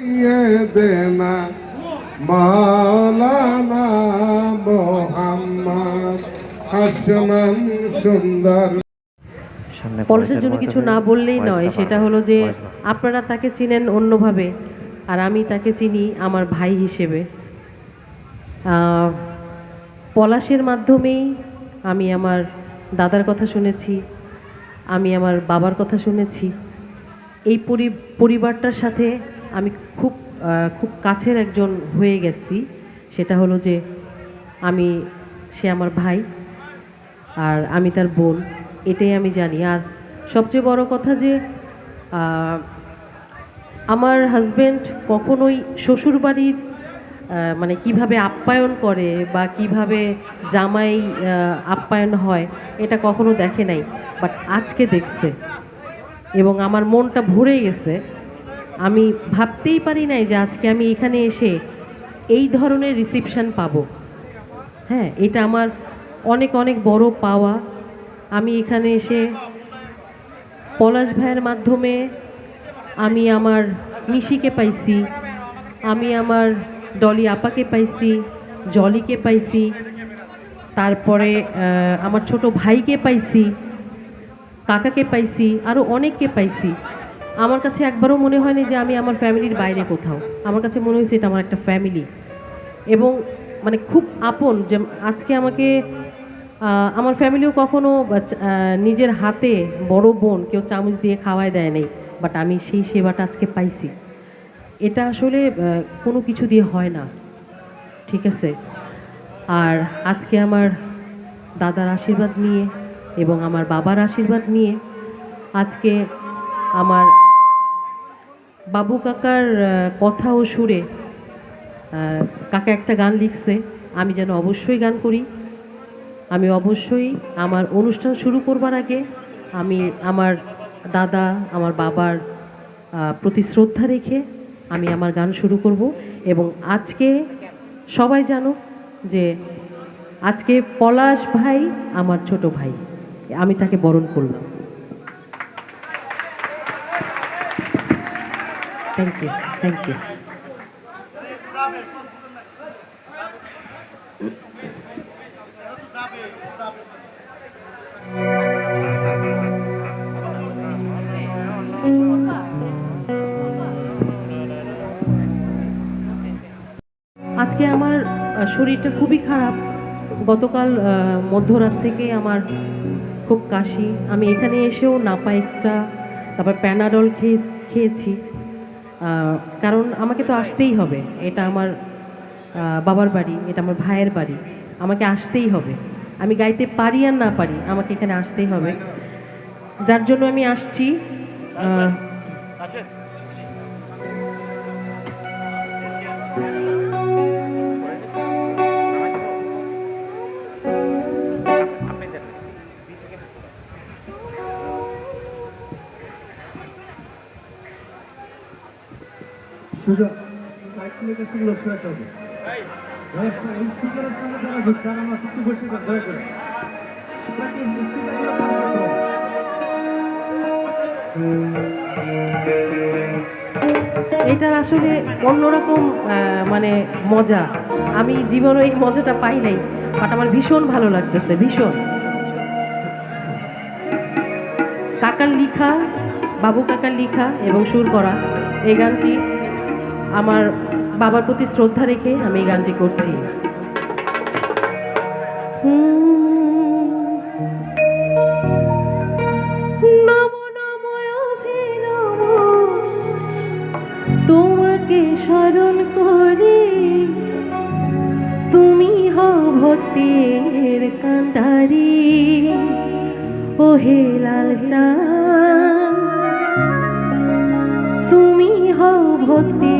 দিয়ে দেনা মাওলানা মোহাম্মদ আসমান সুন্দর। পলাশের জন্য কিছু না বললেই নয় সেটা হলো যে আপনারা তাকে চিনেন অন্যভাবে আর আমি তাকে চিনি আমার ভাই হিসেবে। পলাশের মাধ্যমেই আমি আমার দাদার কথা শুনেছি আমি আমার বাবার কথা শুনেছি। এই পরি- পরিবারটার সাথে আমি খুব খুব কাছের একজন হয়ে গেছি। সেটা হলো যে আমি, সে আমার ভাই আর আমি তার বোন, এটাই আমি জানি। আর সবচেয়ে বড় কথা যে আমার হাজব্যান্ড কখনোই শ্বশুরবাড়ির মানে কীভাবে আপ্যায়ন করে বা কীভাবে জামাই আপ্যায়ন হয়, এটা কখনো দেখে নাই। বাট আজকে দেখছে। এবং আমার মনটা ভরে গেছে। আমি ভাবতেই পারি নাই যে আজকে আমি এখানে এসে এই ধরনের রিসিপশন পাবো। হ্যাঁ এটা আমার অনেক অনেক বড় পাওয়া। আমি এখানে এসে পলাশ ভাইয়ের মাধ্যমে আমি আমার নিশিকে পাইছি, আমি আমার ডলি আপাকে পাইছি, জলিকে পাইছি, তারপরে আমার ছোট ভাইকে পাইছি, কাকাকে পাইছি আরও অনেককে পাইছি। আমার কাছে একবারও মনে হয়নি যে আমি আমার ফ্যামিলির বাইরে কোথাও। আমার কাছে মনে হয়েছে এটা আমার একটা ফ্যামিলি। এবং মানে খুব আপন যে আজকে আমাকে আমার ফ্যামিলিও কখনো নিজের হাতে বড় বোন কেউ চামচ দিয়ে খাওয়ায় দেয় নাই বাট আমি সেই সেবাটা আজকে পাইছি। এটা আসলে কোনো কিছু দিয়ে হয় না। ঠিক আছে? আর আজকে আমার দাদার আশীর্বাদ নিয়ে এবং আমার বাবার আশীর্বাদ নিয়ে আজকে আমার বাবু কাকার কথা ও সুরে কাকা একটা গান লিখছে, আমি যেন অবশ্যই গান করি। আমি অবশ্যই আমার অনুষ্ঠান শুরু করবার আগে আমি আমার দাদা, আমার বাবার প্রতি শ্রদ্ধা রেখে আমি আমার গান শুরু করব এবং আজকে সবাই জানো যে আজকে পলাশ ভাই আমার ছোট ভাই, আমি তাকে বরণ করলাম। থ্যাংক ইউ থ্যাংক ইউ আজকে আমার শরীরটা খুবই খারাপ। গতকাল মধ্যরাত থেকে আমার খুব কাশি। আমি এখানে এসেও নাপা এক্সট্রা, তারপর প্যানাডল খেয়ে, খেয়েছি। কারণ আমাকে তো আসতেই হবে। এটা আমার বাবার বাড়ি, এটা আমার ভাইয়ের বাড়ি। আমাকে আসতেই হবে। আমি গাইতে পারি আর না পারি, আমাকে এখানে আসতেই হবে। যার জন্য আমি আসছি সুযোগ। সাইকেলের কাছ থেকে হবে। এই। স্পিকারের সামনে যারা ঢুক তারা আমার একটু বসে দয়া করে। সবাইকে স্পিকারগুলো পার করতে এটার আসলে অন্যরকম মানে মজা। আমি জীবনে এই মজাটা পাই নাই বাট আমার ভীষণ ভালো লাগতেছে ভীষণ। কাকার লিখা বাবু কাকার লিখা এবং সুর করা এই গানটি আমার বাবার প্রতি শ্রদ্ধা রেখে আমি এই গানটি করছি। তোমাকে স্মরণ করে। তুমি হও ভক্তির কান্ডারি। ওহে লাল চান তুমি হও ভক্তি